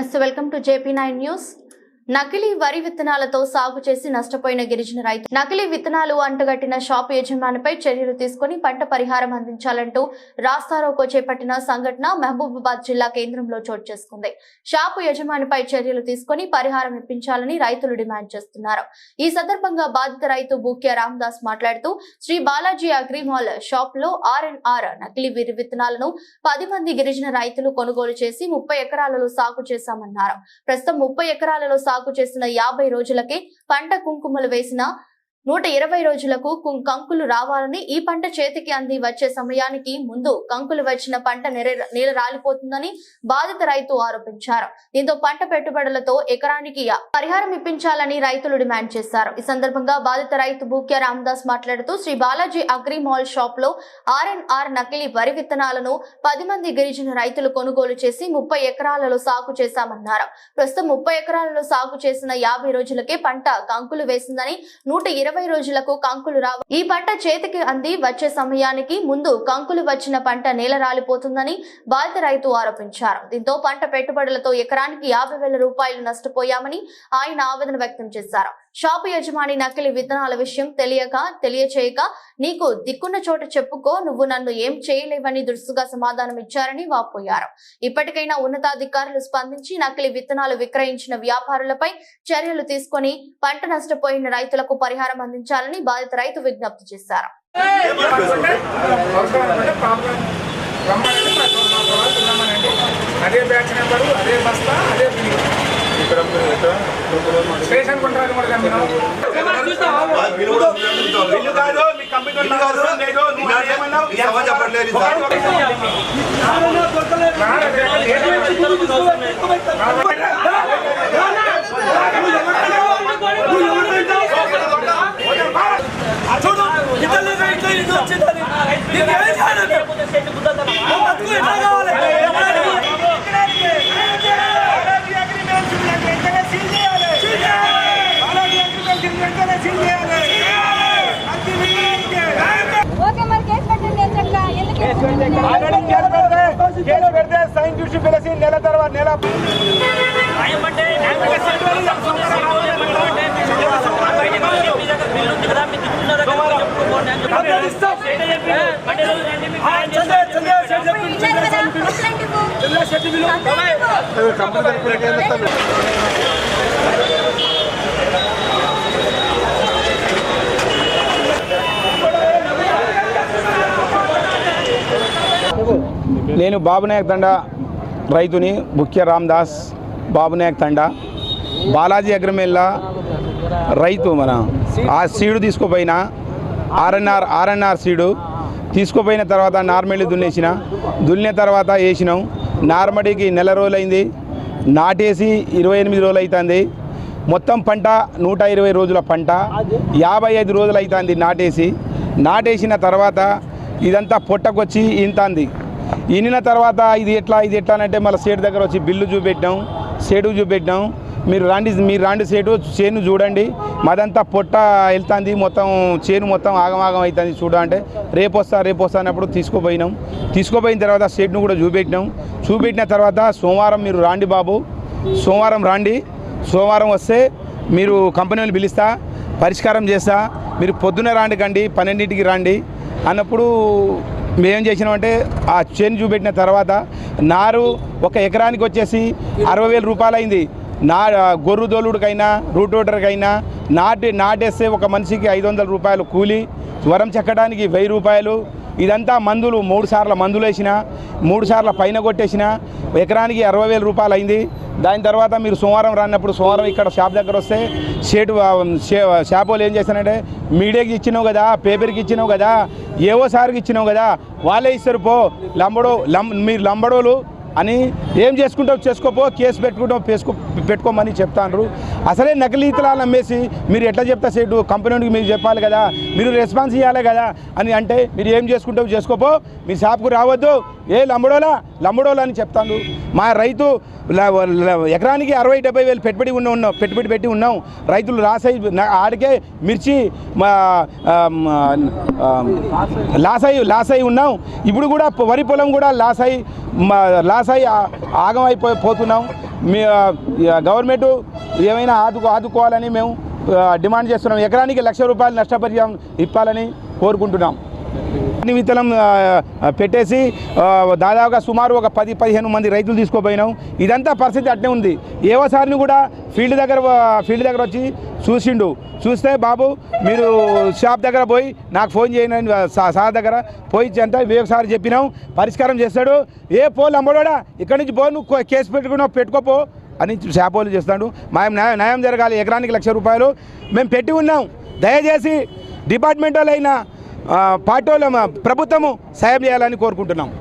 నమస్తే welcome to JP nine news నకిలీ వరి విత్తనాలతో సాగు చేసి నష్టపోయిన గిరిజన రైతు. నకిలీ విత్తనాలు అంటగట్టిన షాప్ యజమానిపై చర్యలు తీసుకుని పంట పరిహారం అందించాలంటూ రాస్తారోకో చేపట్టిన సంఘటన మహబూబాబాద్ జిల్లా కేంద్రంలో చోటు చేసుకుంది. షాపు యజమానిపై చర్యలు తీసుకుని పరిహారం ఇప్పించాలని రైతులు డిమాండ్ చేస్తున్నారు. ఈ సందర్భంగా బాధిత రైతు బూక్య రామదాస్ మాట్లాడుతూ శ్రీ బాలాజీ అగ్రిమాల్ షాప్లో ఆర్ ఆర్ నకిలీ వీరి విత్తనాలను పది మంది గిరిజన రైతులు కొనుగోలు చేసి ముప్పై ఎకరాలలో సాగు చేశామన్నారు. ప్రస్తుతం ముప్పై ఎకరాలలో సాగు చేసిన యాభై రోజులకే పంట కుంకుమలు వేసిన నూట ఇరవై రోజులకు కంకులు రావాలని ఈ పంట చేతికి అంది. వచ్చే సమయానికి ముందు కంకులు వచ్చిన పంట నేల రాలిపోతుందని బాధిత రైతు ఆరోపించారు. దీంతో పంట పెట్టుబడులతో ఎకరానికి పరిహారం ఇప్పించాలని రైతులు డిమాండ్ చేశారు. ఈ సందర్భంగా బాధిత రైతు బూక్యా రామదాస్ మాట్లాడుతూ శ్రీ బాలాజీ అగ్రి మాల్ షాప్లో ఆర్ ఆర్ నకిలీ వరి విత్తనాలను పది మంది గిరిజన రైతులు కొనుగోలు చేసి ముప్పై ఎకరాలలో సాగు చేశామన్నారు. ప్రస్తుతం ముప్పై ఎకరాలలో సాగు చేసిన యాభై రోజులకే పంట కంకులు వేసిందని నూట ఇరవై రోజులకు కంకులు రావు. ఈ పంట చేతికి అంది వచ్చే సమయానికి ముందు కంకులు వచ్చిన పంట నేల రాలిపోతుందని బాధిత రైతు ఆరోపించారు. దీంతో పంట పెట్టుబడులతో ఎకరానికి యాభై వేల రూపాయలు నష్టపోయామని ఆయన ఆవేదన వ్యక్తం చేశారు. షాపు యజమాని నకిలీ విత్తనాల విషయం తెలియక తెలియచేయక నీకు దిక్కున్న చోట చెప్పుకో నువ్వు నన్ను ఏం చేయలేవని దురుసుగా సమాధానం ఇచ్చారని వాపోయారు. ఇప్పటికైనా ఉన్నతాధికారులు స్పందించి నకిలీ విత్తనాలు విక్రయించిన వ్యాపారులపై చర్యలు తీసుకొని పంట నష్టపోయిన రైతులకు పరిహారం అందించాలని బాధిత రైతు విజ్ఞప్తి చేశారు. అదే బ్యాచ్ నెంబరు అదే బస్తా అదే బిల్లు. చెప్పట్లేదు సార్. చూడు ఇతరులుగా ఇట్లా ఇది వచ్చిందని దీన్ని ఏం చేయాలి మా బతుకు ఎట్లా కావాలి ఓకే మరి కేసు పెట్టండి ఎంత ఎందుకు కేసు పెట్టండి? ఆల్రెడీ కేసు పెడితే కేసు పెడితే సైన్ చూసి పిలిచి నెల తర్వాత నెల డబ్బులు నేను బాబునాయక్ తండ రైతుని ముఖ్య రామ్దాస్ బాబునాయక్ తండ బాలాజీ అగ్రమేళ్ళ రైతు మన ఆ సీడు తీసుకుపోయిన ఆర్ఎన్ఆర్ ఆర్ఎన్ఆర్ సీడు తీసుకుపోయిన తర్వాత నార్మల్ దున్నేసిన దున్నిన తర్వాత వేసినాం నార్మడికి నెల రోజులైంది నాటేసి ఇరవై ఎనిమిది రోజులు అవుతుంది మొత్తం పంట నూట ఇరవై రోజుల పంట యాభై ఐదు రోజులు అవుతుంది నాటేసి. నాటేసిన తర్వాత ఇదంతా పొట్టకొచ్చి ఇంతంది ఇనిన తర్వాత ఇది ఎట్లా ఇది ఎట్లా అంటే మళ్ళీ సేటు దగ్గర వచ్చి బిల్లు చూపెట్టాం సేటు చూపెట్టాం మీరు రాండి మీరు రాండి సేటు చేను చూడండి. మాదంతా పొట్ట వెళ్తుంది మొత్తం చేను మొత్తం ఆగమాగం అవుతుంది చూడ అంటే. రేపు వస్తా రేపు వస్తా అన్నప్పుడు తీసుకుపోయినాం. తీసుకుపోయిన తర్వాత సేటును కూడా చూపెట్టినాం. చూపెట్టిన తర్వాత సోమవారం మీరు రాండి బాబు. సోమవారం రాండి. సోమవారం వస్తే మీరు కంపెనీ వాళ్ళు పిలుస్తా పరిష్కారం చేస్తా. మీరు పొద్దున రాండి కండి పన్నెండింటికి రాండి. అన్నప్పుడు మేమేం చేసినామంటే ఆ చేను చూపెట్టిన తర్వాత నారు ఒక ఎకరానికి వచ్చేసి అరవై వేల రూపాయలు అయింది నా గొర్రు దోలుడికైనా రూటోటర్కైనా నాటి నాటేస్తే ఒక మనిషికి ఐదు వందల రూపాయలు కూలి వరం చెక్కడానికి వెయ్యి రూపాయలు ఇదంతా మందులు మూడు సార్ల మందులు వేసిన మూడు సార్ల పైన కొట్టేసిన ఎకరానికి అరవై వేల రూపాయలు అయింది దాని తర్వాత మీరు సోమవారం రానప్పుడు సోమవారం ఇక్కడ షాప్ దగ్గర వస్తే షేటు షాప్ వాళ్ళు ఏం చేస్తానంటే మీడియాకి ఇచ్చినావు కదా పేపర్కి ఇచ్చినావు కదా ఏవో సార్కి ఇచ్చినావు కదా వాళ్ళే ఇస్తారు పో. లంబడో లం మీరు లంబడోలు అని ఏం చేసుకుంటావు చేసుకోపో కేసు పెట్టుకుంటావు పేసుకో పెట్టుకోమని చెప్తాండ్రు. అసలే నకిలీ ఇతరాలు అమ్మేసి మీరు ఎట్లా చెప్తా సేటు? కంపెనీకి మీరు చెప్పాలి కదా మీరు రెస్పాన్స్ ఇవ్వాలి కదా అని అంటే మీరు ఏం చేసుకుంటావు చేసుకోపో మీ షాప్కు రావద్దు. ఏ లంబడోలా? లంబడోలా అని చెప్తాను మా రైతు ల- ఎకరానికి అరవై డెబ్బై వేలు పెట్టుబడి ఉన్న ఉన్నాం పెట్టుబడి పెట్టి ఉన్నాం. రైతులు లాస్ అయి ఆడికే మిర్చి మా లాస్ అయి లాస్ అయి ఉన్నాం. ఇప్పుడు కూడా వరి పొలం కూడా లాస్ అయి లాస్ అయి ఆ- ఆగమైపోయి పోతున్నాం. మీ గవర్నమెంటు గవర్నమెంట్ ఏమైనా ఆదుకో ఆదుకోవాలని మేము డిమాండ్ చేస్తున్నాం. ఎకరానికి లక్ష రూపాయలు నష్టపరిహారం ఇప్పాలని కోరుకుంటున్నాం. విత్తనం పెట్టేసి దాదాపుగా సుమారు ఒక పది పదిహేను మంది రైతులు తీసుకోపోయినాం. ఇదంతా పరిస్థితి అట్నే ఉంది. ఏవో సార్ని కూడా ఫీల్డ్ దగ్గర ఫీల్డ్ దగ్గర వచ్చి చూసిండు. చూస్తే బాబు మీరు షాప్ దగ్గర పోయి నాకు ఫోన్ చేయను సార్ దగ్గర పోయి అంటే వివేక్ సార్ చెప్పినాం పరిష్కారం చేస్తాడు. ఏ పోలు అమ్మడోడా ఇక్కడి నుంచి పో నువ్వు కేసు పెట్టుకున్నావు పెట్టుకోపో అని శాపోలు చేస్తాడు. మా న్యాయం న్యాయం జరగాలి ఎకరానికి లక్ష రూపాయలు. మేము పెట్టి ఉన్నాం. దయచేసి డిపార్ట్మెంట్ వాళ్ళైనా పార్టీ వాళ్ళ ప్రభుత్వము సాయం చేయాలని కోరుకుంటున్నాం.